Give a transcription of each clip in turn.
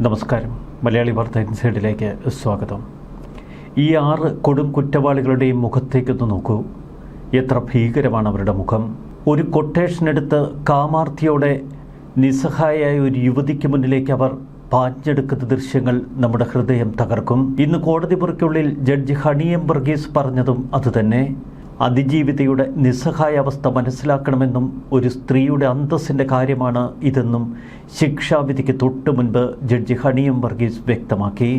നമസ്കാരം. മലയാളി വാർത്ത ഇൻസൈഡിലേക്ക് സ്വാഗതം. ഈ ആറ് കൊടും കുറ്റവാളികളുടെയും മുഖത്തേക്കൊന്ന് നോക്കൂ. എത്ര ഭീകരമാണ് അവരുടെ മുഖം. ഒരു കൊട്ടേഷൻ എടുത്ത് കാമാർത്ഥിയോടെ നിസ്സഹായായ ഒരു യുവതിക്ക് മുന്നിലേക്ക് അവർ പാഞ്ഞെടുക്കുന്ന ദൃശ്യങ്ങൾ നമ്മുടെ ഹൃദയം തകർക്കും. ഇന്ന് കോടതി മുറിക്കുള്ളിൽ ജഡ്ജി ഹണിയം വർഗീസ് പറഞ്ഞതും അതുതന്നെ അതിജീവിതയുടെ നിസ്സഹായാവസ്ഥ മനസ്സിലാക്കണമെന്നും ഒരു സ്ത്രീയുടെ അന്തസ്സിന്റെ കാര്യമാണ് ഇതെന്നും ശിക്ഷാവിധിക്ക് തൊട്ടു മുൻപ് ജഡ്ജി ഹണിയം വർഗീസ് വ്യക്തമാക്കി.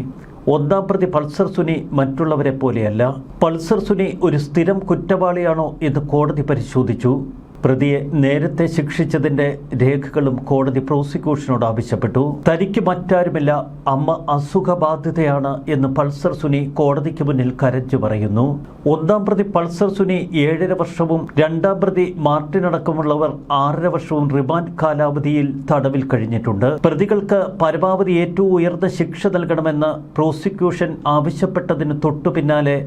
ഒന്നാം പ്രതി പൾസർ സുനി മറ്റുള്ളവരെ പോലെയല്ല. പൾസർ സുനി ഒരു സ്ഥിരം കുറ്റവാളിയാണോ എന്ന് കോടതി പരിശോധിച്ചു. പ്രതിയെ നേരത്തെ ശിക്ഷിച്ചതിന്റെ രേഖകളും കോടതി പ്രോസിക്യൂഷനോട് ആവശ്യപ്പെട്ടു. തനിക്ക് മറ്റാരുമില്ല. അമ്മ അസുഖബാധിതയാണ് എന്ന് പൾസർ സുനി കോടതിക്ക് മുന്നിൽ കരഞ്ഞു പറയുന്നു. ഒന്നാം പ്രതി പൾസർ സുനി ഏഴര വർഷവും രണ്ടാം പ്രതി മാർട്ടിൻ അടക്കമുള്ളവർ ആറര വർഷവും റിമാൻഡ് കാലാവധിയിൽ തടവിൽ കഴിഞ്ഞിട്ടുണ്ട്. പ്രതികൾക്ക് പരമാവധി ഏറ്റവും ഉയർന്ന ശിക്ഷ നൽകണമെന്ന് പ്രോസിക്യൂഷൻ ആവശ്യപ്പെട്ടതിന് തൊട്ടു പിന്നാലെ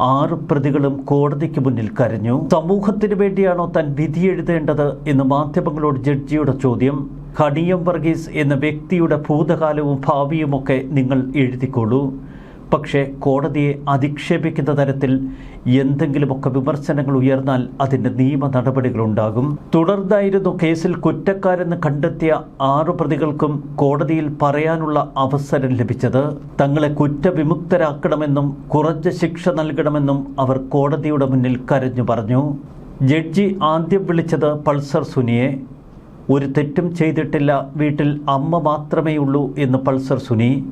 ആറ് പ്രതികളും കോടതിക്ക് മുന്നിൽ കരഞ്ഞു. സമൂഹത്തിന് വേണ്ടിയാണോ താൻ വിധി എഴുതേണ്ടത് എന്ന് മാധ്യമങ്ങളോട് ജഡ്ജിയുടെ ചോദ്യം. ഹണിയം വർഗീസ് എന്ന വ്യക്തിയുടെ ഭൂതകാലവും ഭാവിയുമൊക്കെ നിങ്ങൾ എഴുതിക്കോളൂ പക്ഷേ കോടതിയെ അധിക്ഷേപിക്കുന്ന തരത്തിൽ എന്തെങ്കിലുമൊക്കെ വിമർശനങ്ങൾ ഉയർന്നാൽ അതിന്റെ നിയമ നടപടികളുണ്ടാകും. തുടർന്നായിരുന്നു കേസിൽ കുറ്റക്കാരെന്ന് കണ്ടെത്തിയ ആറു പ്രതികൾക്കും കോടതിയിൽ പറയാനുള്ള അവസരം ലഭിച്ചത്. തങ്ങളെ കുറ്റവിമുക്തരാക്കണമെന്നും കുറഞ്ഞ ശിക്ഷ നൽകണമെന്നും അവർ കോടതിയുടെ മുന്നിൽ കരഞ്ഞു പറഞ്ഞു. ജഡ്ജി ആദ്യം വിളിച്ചത് പൾസർ സുനിയെ. ഒരു തെറ്റും ചെയ്തിട്ടില്ല വീട്ടിൽ അമ്മ മാത്രമേ ഉള്ളൂ എന്ന് പൾസർ സുനി.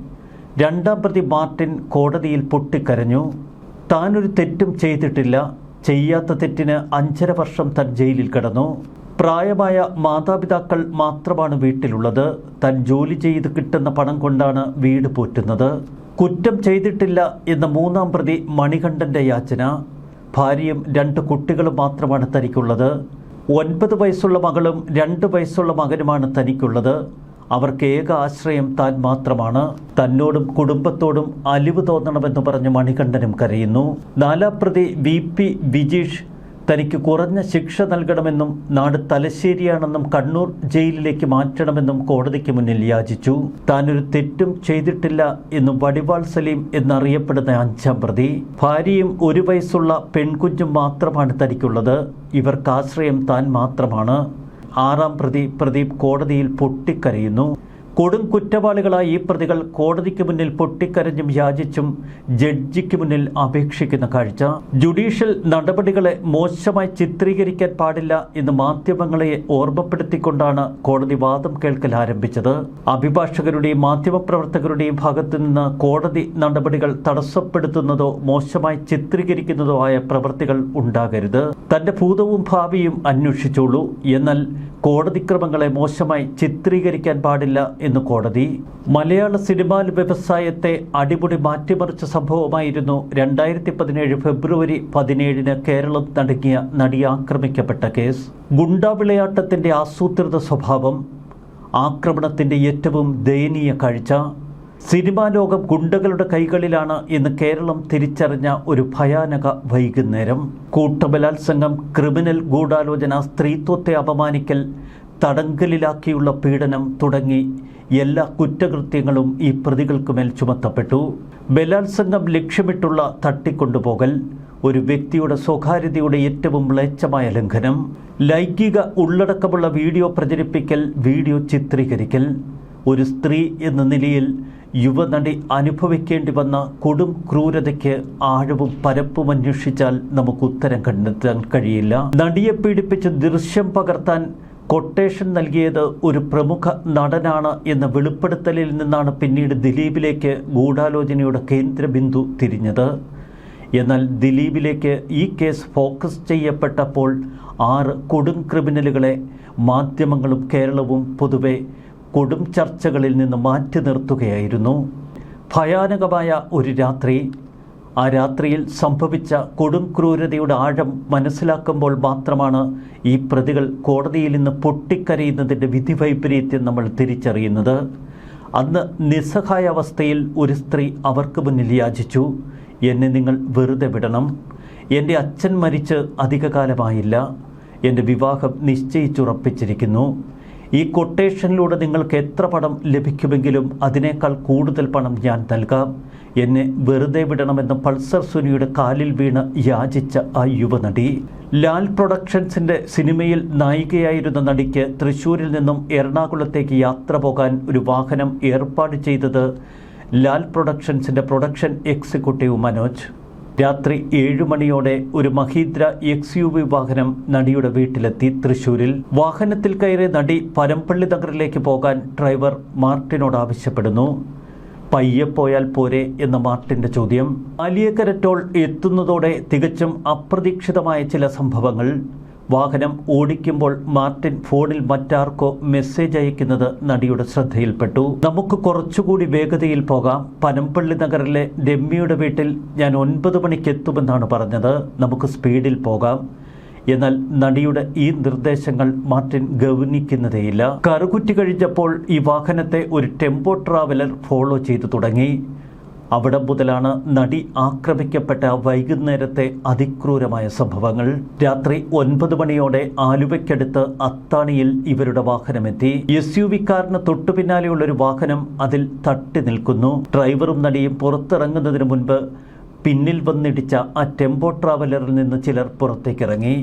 രണ്ടാം പ്രതി മാർട്ടിൻ കോടതിയിൽ പൊട്ടിക്കരഞ്ഞു. താനൊരു തെറ്റും ചെയ്തിട്ടില്ല. ചെയ്യാത്ത തെറ്റിന് അഞ്ചര വർഷം താൻ ജയിലിൽ കിടന്നു. പ്രായമായ മാതാപിതാക്കൾ മാത്രമാണ് വീട്ടിലുള്ളത്. താൻ ജോലി ചെയ്ത് കിട്ടുന്ന പണം കൊണ്ടാണ് വീട് പോറ്റുന്നത്. കുറ്റം ചെയ്തിട്ടില്ല എന്ന മൂന്നാം പ്രതി മണികണ്ഠന്റെ യാചന. ഭാര്യയും രണ്ട് കുട്ടികളും മാത്രമാണ് തനിക്കുള്ളത്. ഒൻപത് വയസ്സുള്ള മകളും രണ്ട് വയസ്സുള്ള മകനുമാണ് തനിക്കുള്ളത്. അവർക്ക് ഏക ആശ്രയം താൻ മാത്രമാണ്. തന്നോടും കുടുംബത്തോടും അലിവ് തോന്നണമെന്ന് പറഞ്ഞ് മണികണ്ഠനും കരയുന്നു. നാലാം പ്രതി വി പി വിജീഷ് തനിക്ക് കുറഞ്ഞ ശിക്ഷ നൽകണമെന്നും നാട് തലശ്ശേരിയാണെന്നും കണ്ണൂർ ജയിലിലേക്ക് മാറ്റണമെന്നും കോടതിക്ക് മുന്നിൽ യാചിച്ചു. താനൊരു തെറ്റും ചെയ്തിട്ടില്ല എന്നും വടിവാൾ സലീം എന്നറിയപ്പെടുന്ന അഞ്ചാം പ്രതി. ഭാര്യയും ഒരു വയസ്സുള്ള പെൺകുഞ്ഞും മാത്രമാണ് തനിക്കുള്ളത്. ഇവർക്ക് ആശ്രയം താൻ മാത്രമാണ്. ആറാം പ്രതി പ്രദീപ് കോടതിയിൽ പൊട്ടിക്കരയുന്നു. കൊടും കുറ്റവാളികളായ ഈ പ്രതികൾ കോടതിക്ക് മുന്നിൽ പൊട്ടിക്കരഞ്ഞും യാചിച്ചും ജഡ്ജിക്ക് മുന്നിൽ അപേക്ഷിക്കുന്ന കാഴ്ച. ജുഡീഷ്യൽ നടപടികളെ മോശമായി ചിത്രീകരിക്കാൻ പാടില്ല എന്ന് മാധ്യമങ്ങളെ ഓർമ്മപ്പെടുത്തിക്കൊണ്ടാണ് കോടതി വാദം കേൾക്കൽ ആരംഭിച്ചത്. അഭിഭാഷകരുടെയും മാധ്യമപ്രവർത്തകരുടെയും ഭാഗത്തു നിന്ന് കോടതി നടപടികൾ തടസ്സപ്പെടുത്തുന്നതോ മോശമായി ചിത്രീകരിക്കുന്നതോ ആയ പ്രവൃത്തികൾ ഉണ്ടാകരുത്. തന്റെ ഭൂതവും ഭാവിയും അന്വേഷിച്ചോളൂ. എന്നാൽ കോടതിക്രമങ്ങളെ മോശമായി ചിത്രീകരിക്കാൻ പാടില്ല എന്ന് കോടതി മലയാള സിനിമാ വ്യവസായത്തെ അടിമുടി മാറ്റിമറിച്ച സംഭവമായിരുന്നു രണ്ടായിരത്തി പതിനേഴ് ഫെബ്രുവരി പതിനേഴിന് കേരളം നടുങ്ങിയ നടി ആക്രമിക്കപ്പെട്ട കേസ് ഗുണ്ടാവിളയാട്ടത്തിന്റെ ആസൂത്രിത സ്വഭാവം ആക്രമണത്തിന്റെ ഏറ്റവും ദയനീയ കാഴ്ച. സിനിമാ ലോകം ഗുണ്ടകളുടെ കൈകളിലാണ് ഇന്ന് കേരളം തിരിച്ചറിഞ്ഞ ഒരു ഭയാനക വൈകുന്നേരം. കൂട്ടബലാത്സംഗം ക്രിമിനൽ ഗൂഢാലോചന സ്ത്രീത്വത്തെ അപമാനിക്കൽ തടങ്കലിലാക്കിയുള്ള പീഡനം തുടങ്ങി എല്ലാ കുറ്റകൃത്യങ്ങളും ഈ പ്രതികൾക്കുമേൽ ചുമത്തപ്പെട്ടു. ബലാത്സംഗം ലക്ഷ്യമിട്ടുള്ള തട്ടിക്കൊണ്ടുപോകൽ ഒരു വ്യക്തിയുടെ സ്വകാര്യതയുടെ ഏറ്റവും മ്ലേച്ഛമായ ലംഘനം ലൈംഗിക ഉള്ളടക്കമുള്ള വീഡിയോ പ്രചരിപ്പിക്കൽ വീഡിയോ ചിത്രീകരിക്കൽ ഒരു സ്ത്രീ എന്ന നിലയിൽ യുവനടി അനുഭവിക്കേണ്ടി വന്ന കൊടും ക്രൂരതയ്ക്ക് ആഴവും പരപ്പും അന്വേഷിച്ചാൽ നമുക്ക് ഉത്തരം കണ്ടെത്താൻ കഴിയില്ല. നടിയെ പീഡിപ്പിച്ച് ദൃശ്യം പകർത്താൻ കൊട്ടേഷൻ നൽകിയത് ഒരു പ്രമുഖ നടനാണ് എന്ന വെളിപ്പെടുത്തലിൽ നിന്നാണ് പിന്നീട് ദിലീപിലേക്ക് ഗൂഢാലോചനയുടെ കേന്ദ്രബിന്ദു തിരിഞ്ഞത്. എന്നാൽ ദിലീപിലേക്ക് ഈ കേസ് ഫോക്കസ് ചെയ്യപ്പെട്ടപ്പോൾ ആറ് കൊടും ക്രിമിനലുകളെ മാധ്യമങ്ങളും കേരളവും പൊതുവെ കൊടും ചർച്ചകളിൽ നിന്ന് മാറ്റി നിർത്തുകയായിരുന്നു. ഭയാനകമായ ഒരു രാത്രി ആ രാത്രിയിൽ സംഭവിച്ച കൊടും ക്രൂരതയുടെ ആഴം മനസ്സിലാക്കുമ്പോൾ മാത്രമാണ് ഈ പ്രതികൾ കോടതിയിൽ നിന്ന് പൊട്ടിക്കരയുന്നതിന്റെ വിധി വൈപരീത്യം നമ്മൾ തിരിച്ചറിയുന്നത്. അന്ന് നിസ്സഹായ അവസ്ഥയിൽ ഒരു സ്ത്രീ അവർക്ക് മുന്നിൽ യാചിച്ചു. എന്നെ നിങ്ങൾ വെറുതെ വിടണം. എന്റെ അച്ഛൻ മരിച്ച് അധികകാലമായില്ല. എന്റെ വിവാഹം നിശ്ചയിച്ചുറപ്പിച്ചിരിക്കുന്നു. ഈ കൊട്ടേഷനിലൂടെ നിങ്ങൾക്ക് എത്ര പണം ലഭിക്കുമെങ്കിലും അതിനേക്കാൾ കൂടുതൽ പണം ഞാൻ നൽകാം. എന്നെ വെറുതെ വിടണമെന്ന് പൾസർ സുനിയുടെ കാലിൽ വീണ് യാചിച്ച ആ യുവനടി. ലാൽ പ്രൊഡക്ഷൻസിന്റെ സിനിമയിൽ നായികയായിരുന്ന നടിക്ക് തൃശ്ശൂരിൽ നിന്നും എറണാകുളത്തേക്ക് യാത്ര പോകാൻ ഒരു വാഹനം ഏർപ്പാട് ചെയ്തത് ലാൽ പ്രൊഡക്ഷൻസിന്റെ പ്രൊഡക്ഷൻ എക്സിക്യൂട്ടീവ് മനോജ്. രാത്രി ഏഴു മണിയോടെ ഒരു മഹീന്ദ്ര എക്സ് യു വി വാഹനം നടിയുടെ വീട്ടിലെത്തി തൃശൂരിൽ. വാഹനത്തിൽ കയറിയ നടി പരമ്പള്ളി നഗറിലേക്ക് പോകാൻ ഡ്രൈവർ മാർട്ടിനോട് ആവശ്യപ്പെടുന്നു. പയ്യെ പോയാൽ പോരെ എന്ന മാർട്ടിന്റെ ചോദ്യം. ആലിയക്കര ടോൾ എത്തുന്നതോടെ തികച്ചും അപ്രതീക്ഷിതമായ ചില സംഭവങ്ങൾ. വാഹനം ഓടിക്കുമ്പോൾ മാർട്ടിൻ ഫോണിൽ മറ്റാർക്കോ മെസ്സേജ് അയക്കുന്നത് നടിയുടെ ശ്രദ്ധയിൽപ്പെട്ടു. നമുക്ക് കുറച്ചുകൂടി വേഗതയിൽ പോകാം. പനമ്പള്ളി നഗറിലെ രമ്യയുടെ വീട്ടിൽ ഞാൻ ഒൻപത് മണിക്ക് എത്തുമെന്നാണ് പറഞ്ഞത്. നമുക്ക് സ്പീഡിൽ പോകാം. എന്നാൽ നടിയുടെ ഈ നിർദ്ദേശങ്ങൾ മാർട്ടിൻ ഗൗനിക്കുന്നതേയില്ല. കറുകുറ്റി കഴിഞ്ഞപ്പോൾ ഈ വാഹനത്തെ ഒരു ടെമ്പോ ട്രാവലർ ഫോളോ ചെയ്തു തുടങ്ങി. അവിടെ മുതലാണ് നടി ആക്രമിക്കപ്പെട്ട വൈകുന്നേരത്തെ അതിക്രൂരമായ സംഭവങ്ങൾ. രാത്രി ഒൻപത് മണിയോടെ ആലുവയ്ക്കടുത്ത് അത്താണിയിൽ ഇവരുടെ വാഹനമെത്തി. എസ് യു വിക്കാരന് തൊട്ടു പിന്നാലെയുള്ള ഒരു വാഹനം അതിൽ തട്ടി നിൽക്കുന്നു. ഡ്രൈവറും നടിയും പുറത്തിറങ്ങുന്നതിന് മുൻപ് പിന്നിൽ വന്നിടിച്ച ആ ടെമ്പോ ട്രാവലറിൽ നിന്ന് ചിലർ പുറത്തേക്കിറങ്ങി.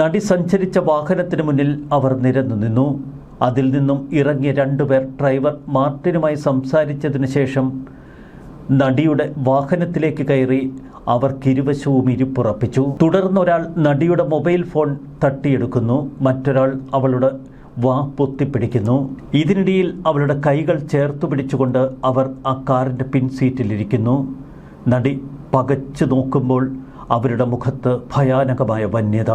നടി സഞ്ചരിച്ച വാഹനത്തിന് മുന്നിൽ അവർ നിരന്നു നിന്നു. അതിൽ നിന്നും ഇറങ്ങിയ രണ്ടുപേർ ഡ്രൈവർ മാർട്ടിനുമായി സംസാരിച്ചതിനു ശേഷം നടിയുടെ വാഹനത്തിലേക്ക് കയറി അവർക്കിരുവശവും ഇരിപ്പുറപ്പിച്ചു. തുടർന്നൊരാൾ നടിയുടെ മൊബൈൽ ഫോൺ തട്ടിയെടുക്കുന്നു. മറ്റൊരാൾ അവളുടെ വാ പൊത്തിപ്പിടിക്കുന്നു. ഇതിനിടയിൽ അവളുടെ കൈകൾ ചേർത്തു പിടിച്ചുകൊണ്ട് അവർ ആ കാറിന്റെ പിൻസീറ്റിലിരിക്കുന്നു നടി പകച്ചു നോക്കുമ്പോൾ അവരുടെ മുഖത്ത് ഭയാനകമായ വന്യത.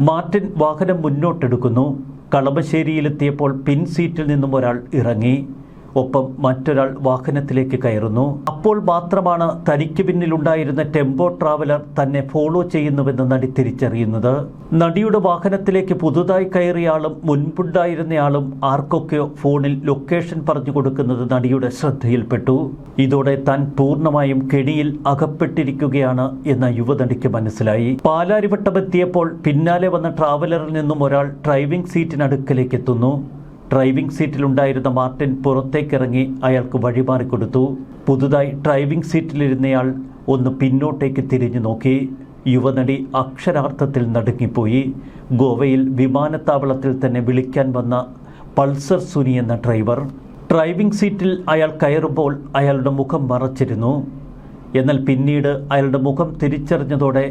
മാർട്ടിൻ വാഹനം മുന്നോട്ടെടുക്കുന്നു. കളമശ്ശേരിയിലെത്തിയപ്പോൾ പിൻസീറ്റിൽ നിന്നും ഒരാൾ ഇറങ്ങി. ഒപ്പം മറ്റൊരാൾ വാഹനത്തിലേക്ക് കയറുന്നു. അപ്പോൾ മാത്രമാണ് തനിക്ക് പിന്നിലുണ്ടായിരുന്ന ടെമ്പോ ട്രാവലർ തന്നെ ഫോളോ ചെയ്യുന്നുവെന്ന് നടി തിരിച്ചറിയുന്നത്. നടിയുടെ വാഹനത്തിലേക്ക് പുതുതായി കയറിയയാളും മുൻപുണ്ടായിരുന്നയാളും ആർക്കൊക്കെയോ ഫോണിൽ ലൊക്കേഷൻ പറഞ്ഞു കൊടുക്കുന്നത് നടിയുടെ ശ്രദ്ധയിൽപ്പെട്ടു. ഇതോടെ താൻ പൂർണമായും കെണിയിൽ അകപ്പെട്ടിരിക്കുകയാണ് എന്ന യുവനടിക്ക് മനസ്സിലായി. പാലാരിവട്ടമെത്തിയപ്പോൾ പിന്നാലെ വന്ന ട്രാവലറിൽ നിന്നും ഒരാൾ ഡ്രൈവിംഗ് സീറ്റിനടുക്കലേക്ക് എത്തുന്നു ഡ്രൈവിംഗ് സീറ്റിലുണ്ടായിരുന്ന മാർട്ടിൻ പുറത്തേക്കിറങ്ങി അയാൾക്ക് വഴിമാറിക്കൊടുത്തു പുതുതായി ഡ്രൈവിംഗ് സീറ്റിലിരുന്നയാൾ ഒന്ന് പിന്നോട്ടേക്ക് തിരിഞ്ഞു നോക്കി. യുവനടി അക്ഷരാർത്ഥത്തിൽ നടുങ്ങിപ്പോയി. ഗോവയിൽ വിമാനത്താവളത്തിൽ തന്നെ വിളിക്കാൻ വന്ന പൾസർ സുനി എന്ന ഡ്രൈവർ. ഡ്രൈവിംഗ് സീറ്റിൽ അയാൾ കയറുമ്പോൾ അയാളുടെ മുഖം മറച്ചിരുന്നു. എന്നാൽ പിന്നീട് അയാളുടെ മുഖം തിരിച്ചറിഞ്ഞതോടെ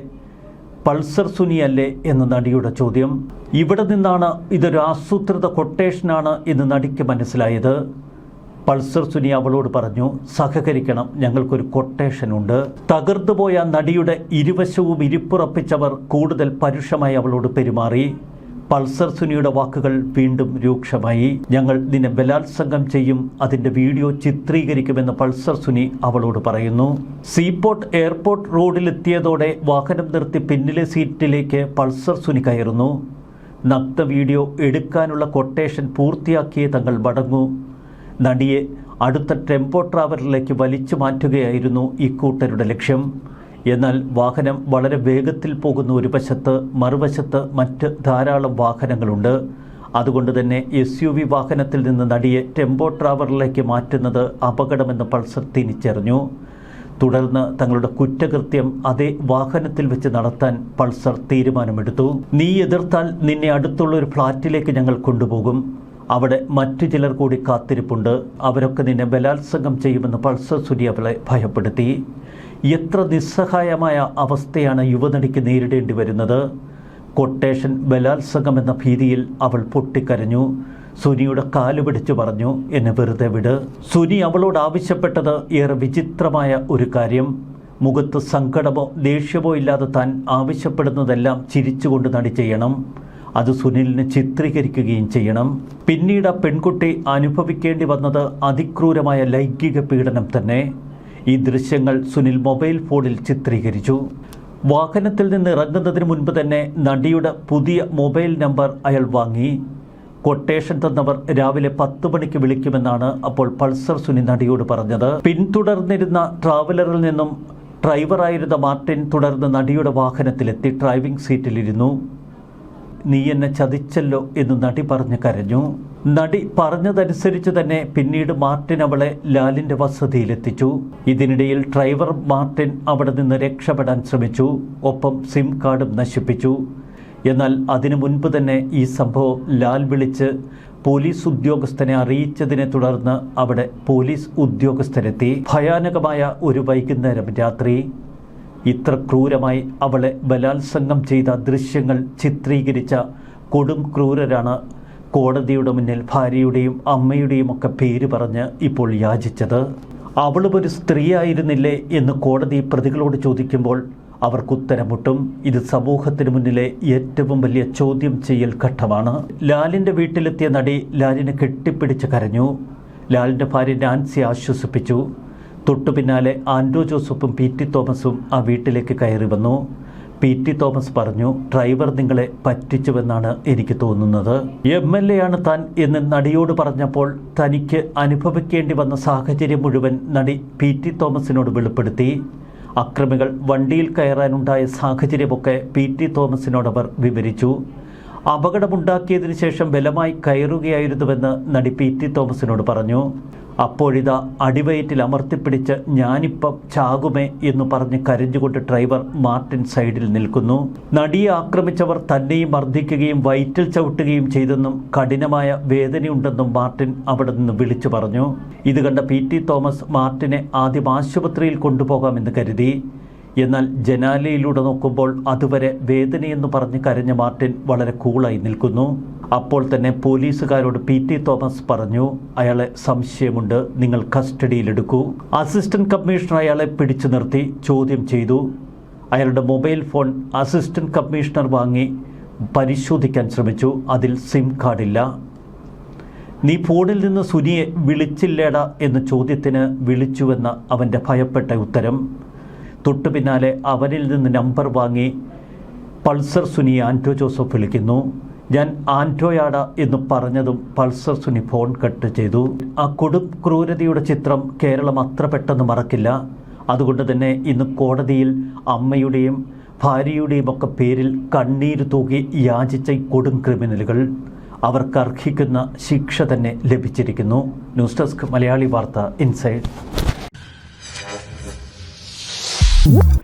പൾസർ സുനിയല്ലേ എന്ന് നടിയുടെ ചോദ്യം. ഇവിടെ നിന്നാണ് ഇതൊരു ആസൂത്രിത കൊട്ടേഷനാണ് എന്ന് നടിക്ക് മനസ്സിലായത്. പൾസർ സുനി അവളോട് പറഞ്ഞു സഹകരിക്കണം ഞങ്ങൾക്കൊരു കൊട്ടേഷനുണ്ട് തകർന്നുപോയ നടിയുടെ ഇരുവശവും ഇരിപ്പുറപ്പിച്ചവർ കൂടുതൽ പരുഷമായി അവളോട് പെരുമാറി. പൾസർ സുനിയുടെ വാക്കുകൾ വീണ്ടും രൂക്ഷമായി. ഞങ്ങൾ നിന്നെ ബലാത്സംഗം ചെയ്യും അതിന്റെ വീഡിയോ ചിത്രീകരിക്കുമെന്ന് പൾസർ സുനി അവളോട് പറയുന്നു. സീപോർട്ട് എയർപോർട്ട് റോഡിലെത്തിയതോടെ വാഹനം നിർത്തി പിന്നിലെ സീറ്റിലേക്ക് പൾസർ സുനി കയറുന്നു. നഗ്ന വീഡിയോ എടുക്കാനുള്ള കൊട്ടേഷൻ പൂർത്തിയാക്കിയേ തങ്ങൾ മടങ്ങൂ. നടിയെ അടുത്ത ടെമ്പോ ട്രാവലറിലേക്ക് വലിച്ചു മാറ്റുകയായിരുന്നു ഇക്കൂട്ടരുടെ ലക്ഷ്യം. എന്നാൽ വാഹനം വളരെ വേഗത്തിൽ പോകുന്ന ഒരു വശത്ത് മറുവശത്ത് മറ്റ് ധാരാളം വാഹനങ്ങളുണ്ട്. അതുകൊണ്ട് തന്നെ എസ് യു വി വാഹനത്തിൽ നിന്ന് നടിയെ ടെമ്പോ ട്രാവലറിലേക്ക് മാറ്റുന്നത് അപകടമെന്ന് പൾസർ തിരിച്ചറിഞ്ഞു. തുടർന്ന് തങ്ങളുടെ കുറ്റകൃത്യം അതേ വാഹനത്തിൽ വെച്ച് നടത്താൻ പൾസർ തീരുമാനമെടുത്തു. നീ എതിർത്താൽ നിന്നെ അടുത്തുള്ള ഒരു ഫ്ലാറ്റിലേക്ക് ഞങ്ങൾ കൊണ്ടുപോകും. അവിടെ മറ്റു ചിലർ കൂടി കാത്തിരിപ്പുണ്ട്. അവരൊക്കെ നിന്നെ ബലാത്സംഗം ചെയ്യുമെന്ന് പൾസർ സുനി അവളെ ഭയപ്പെടുത്തി. എത്ര നിസ്സഹായമായ അവസ്ഥയാണ് യുവനടിക്ക് നേരിടേണ്ടി വരുന്നത്? കൊട്ടേഷൻ ബലാത്സംഗം എന്ന ഭീതിയിൽ അവൾ പൊട്ടിക്കരഞ്ഞു. സുനിയുടെ കാലു പിടിച്ചു പറഞ്ഞു എന്നെ വെറുതെ വിട്. സുനി അവളോട് ആവശ്യപ്പെട്ടത് ഏറെ വിചിത്രമായ ഒരു കാര്യം. മുഖത്ത് സങ്കടമോ ദേഷ്യമോ ഇല്ലാതെ താൻ ആവശ്യപ്പെടുന്നതെല്ലാം ചിരിച്ചുകൊണ്ട് നടി ചെയ്യണം. അത് സുനിലിന് ചിത്രീകരിക്കുകയും ചെയ്യണം. പിന്നീട് ആ പെൺകുട്ടി അനുഭവിക്കേണ്ടി വന്നത് അതിക്രൂരമായ ലൈംഗിക പീഡനം തന്നെ. ഈ ദൃശ്യങ്ങൾ സുനിൽ മൊബൈൽ ഫോണിൽ ചിത്രീകരിച്ചു. വാഹനത്തിൽ നിന്ന് ഇറങ്ങുന്നതിന് മുൻപ് തന്നെ നടിയുടെ പുതിയ മൊബൈൽ നമ്പർ അയാൾ വാങ്ങി. കൊട്ടേഷൻ തന്നവർ രാവിലെ പത്ത് മണിക്ക് വിളിക്കുമെന്നാണ് അപ്പോൾ പൾസർ സുനി നടിയോട് പറഞ്ഞത്. പിന്തുടർന്നിരുന്ന ട്രാവലറിൽ നിന്നും ഡ്രൈവറായിരുന്ന മാർട്ടിൻ തുടർന്ന് നടിയുടെ വാഹനത്തിലെത്തി ഡ്രൈവിംഗ് സീറ്റിലിരുന്നു. നീ എന്നെ ചതിച്ചല്ലോ എന്ന് നടി പറഞ്ഞ് കരഞ്ഞു. നടി പറഞ്ഞതനുസരിച്ച് തന്നെ പിന്നീട് മാർട്ടിൻ അവളെ ലാലിന്റെ വസതിയിലെത്തിച്ചു. ഇതിനിടയിൽ ഡ്രൈവർ മാർട്ടിൻ അവിടെ നിന്ന് രക്ഷപ്പെടാൻ ശ്രമിച്ചു. ഒപ്പം സിം കാർഡും നശിപ്പിച്ചു. എന്നാൽ അതിനു മുൻപ് തന്നെ ഈ സംഭവം ലാൽ വിളിച്ച് പോലീസ് ഉദ്യോഗസ്ഥനെ അറിയിച്ചതിനെ തുടർന്ന് അവിടെ പോലീസ് ഉദ്യോഗസ്ഥരെത്തി. ഭയാനകമായ ഒരു വൈകുന്നേരം രാത്രി. ഇത്ര ക്രൂരമായി അവളെ ബലാത്സംഗം ചെയ്ത ദൃശ്യങ്ങൾ ചിത്രീകരിച്ച കൊടും ക്രൂരരാണ് കോടതിയുടെ മുന്നിൽ ഭാര്യയുടെയും അമ്മയുടെയും ഒക്കെ പേര് പറഞ്ഞ് ഇപ്പോൾ യാചിച്ചത്. അവളും ഒരു സ്ത്രീയായിരുന്നില്ലേ? എന്ന് കോടതി പ്രതികളോട് ചോദിക്കുമ്പോൾ അവർക്കുത്തരമുട്ടും ഇത് സമൂഹത്തിന് മുന്നിലെ ഏറ്റവും വലിയ ചോദ്യം ചെയ്യൽ ഘട്ടമാണ്. ലാലിന്റെ വീട്ടിലെത്തിയ നടി ലാലിനെ കെട്ടിപ്പിടിച്ച് കരഞ്ഞു. ലാലിന്റെ ഭാര്യ നാൻസി ആശ്വസിപ്പിച്ചു. തൊട്ടു പിന്നാലെ ആൻഡ്രൂ ജോസഫും പി ടി തോമസും ആ വീട്ടിലേക്ക് കയറി വന്നു. പി ടി തോമസ് പറഞ്ഞു ഡ്രൈവർ നിങ്ങളെ പറ്റിച്ചുവെന്നാണ് എനിക്ക് തോന്നുന്നത്. എം എൽ എ ആണ് താൻ എന്ന് നടിയോട് പറഞ്ഞപ്പോൾ തനിക്ക് അനുഭവിക്കേണ്ടി വന്ന സാഹചര്യം മുഴുവൻ നടി പി ടി തോമസിനോട് വെളിപ്പെടുത്തി. അക്രമികൾ വണ്ടിയിൽ കയറാനുണ്ടായ സാഹചര്യമൊക്കെ പി ടി തോമസിനോടവർ വിവരിച്ചു. അപകടമുണ്ടാക്കിയതിനു ശേഷം ബലമായി കയറുകയായിരുന്നുവെന്ന് നടി പി ടി തോമസിനോട് പറഞ്ഞു. അപ്പോഴിതാ അടിവയറ്റിൽ അമർത്തിപ്പിടിച്ച് ഞാനിപ്പം ചാകുമേ എന്ന് പറഞ്ഞ് കരഞ്ഞുകൊണ്ട് ഡ്രൈവർ മാർട്ടിൻ സൈഡിൽ നിൽക്കുന്നു. നടിയെ ആക്രമിച്ചവർ തന്നെയും മർദ്ദിക്കുകയും വയറ്റിൽ ചവിട്ടുകയും ചെയ്തെന്നും കഠിനമായ വേദനയുണ്ടെന്നും മാർട്ടിൻ അവിടെ നിന്ന് വിളിച്ചു പറഞ്ഞു. ഇത് കണ്ട പി തോമസ് മാർട്ടിനെ ആദ്യം ആശുപത്രിയിൽ കൊണ്ടുപോകാമെന്ന് കരുതി. എന്നാൽ ജനാലയിലൂടെ നോക്കുമ്പോൾ അതുവരെ വേദനയെന്ന് പറഞ്ഞ് കരഞ്ഞ മാർട്ടിൻ വളരെ കൂളായി നിൽക്കുന്നു. അപ്പോൾ തന്നെ പോലീസുകാരോട് പി ടി തോമസ് പറഞ്ഞു അയാളെ സംശയമുണ്ട് നിങ്ങൾ കസ്റ്റഡിയിലെടുക്കൂ. അസിസ്റ്റന്റ് കമ്മീഷണർ അയാളെ പിടിച്ചു നിർത്തി ചോദ്യം ചെയ്തു. അയാളുടെ മൊബൈൽ ഫോൺ അസിസ്റ്റന്റ് കമ്മീഷണർ വാങ്ങി പരിശോധിക്കാൻ ശ്രമിച്ചു. അതിൽ സിം കാർഡില്ല. നീ ഫോണിൽ നിന്ന് സുനിയെ വിളിച്ചില്ലേടാ എന്ന ചോദ്യത്തിന് വിളിച്ചുവെന്ന അവന്റെ ഭയപ്പെട്ട ഉത്തരം. തൊട്ടു പിന്നാലെ അവനിൽ നിന്ന് നമ്പർ വാങ്ങി പൾസർ സുനി ആന്റോ ജോസഫ് വിളിക്കുന്നു. ഞാൻ ആന്റോയാട എന്ന് പറഞ്ഞതും പൾസർ സുനി ഫോൺ കട്ട് ചെയ്തു. ആ കൊടും ക്രൂരതയുടെ ചിത്രം കേരളം അത്ര പെട്ടെന്ന് മറക്കില്ല. അതുകൊണ്ട് തന്നെ ഇന്ന് കോടതിയിൽ അമ്മയുടെയും ഭാര്യയുടെയും ഒക്കെ പേരിൽ കണ്ണീര് തൂകി യാചിച്ച കൊടും ക്രിമിനലുകൾ അവർക്ക് അർഹിക്കുന്ന ശിക്ഷ തന്നെ ലഭിച്ചിരിക്കുന്നു. ന്യൂസ് ഡെസ്ക് മലയാളി വാർത്ത ഇൻസൈഡ്. What?